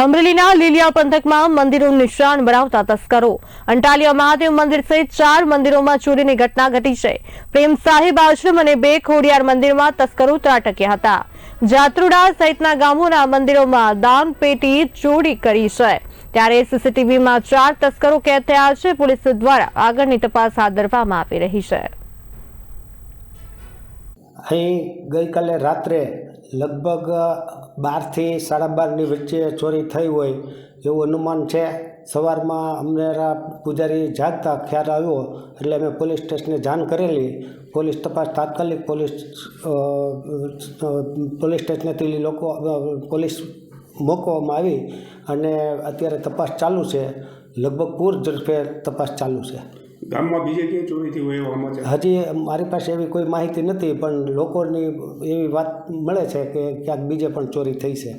અમરેલીના લીલિયા પંથકમાં મંદિરો નિશાન બનાવતા તસ્કરો. અંટાલિયા મહાદેવ મંદિર સહિત ચાર મંદિરોમાં ચોરીની ઘટના ઘટી છે. પ્રેમ સાહેબ આશ્રમ અને બે ખોડિયાર મંદિરમાં તસ્કરો ત્રાટક્યા હતા. જાત્રુડા સહિતના ગામોના મંદિરોમાં દાન પેટી ચોરી કરી છે. ત્યારે સીસીટીવીમાં ચાર તસ્કરો કેદ થયા છે. પોલીસ દ્વારા આગળની તપાસ હાથ ધરવામાં આવી રહી છે. અહીં ગઈકાલે રાત્રે લગભગ બારથી સાડા બારની વચ્ચે ચોરી થઈ હોય એવું અનુમાન છે. સવારમાં અમને પૂજારી જાગતા ખ્યાલ આવ્યો એટલે અમે પોલીસ સ્ટેશને જાણ કરેલી. પોલીસ તપાસ તાત્કાલિક પોલીસ પોલીસ સ્ટેશનેથી લોકો પોલીસ મોકવામાં આવી અને અત્યારે તપાસ ચાલુ છે. લગભગ પૂર ઝડપે તપાસ ચાલુ છે. ગામમાં બીજે ક્યાંય ચોરી થઈ હોય એવો સમાચાર? હજી મારી પાસે એવી કોઈ માહિતી નથી, પણ લોકોની એવી વાત મળે છે કે ક્યાંક બીજે પણ ચોરી થઈ છે.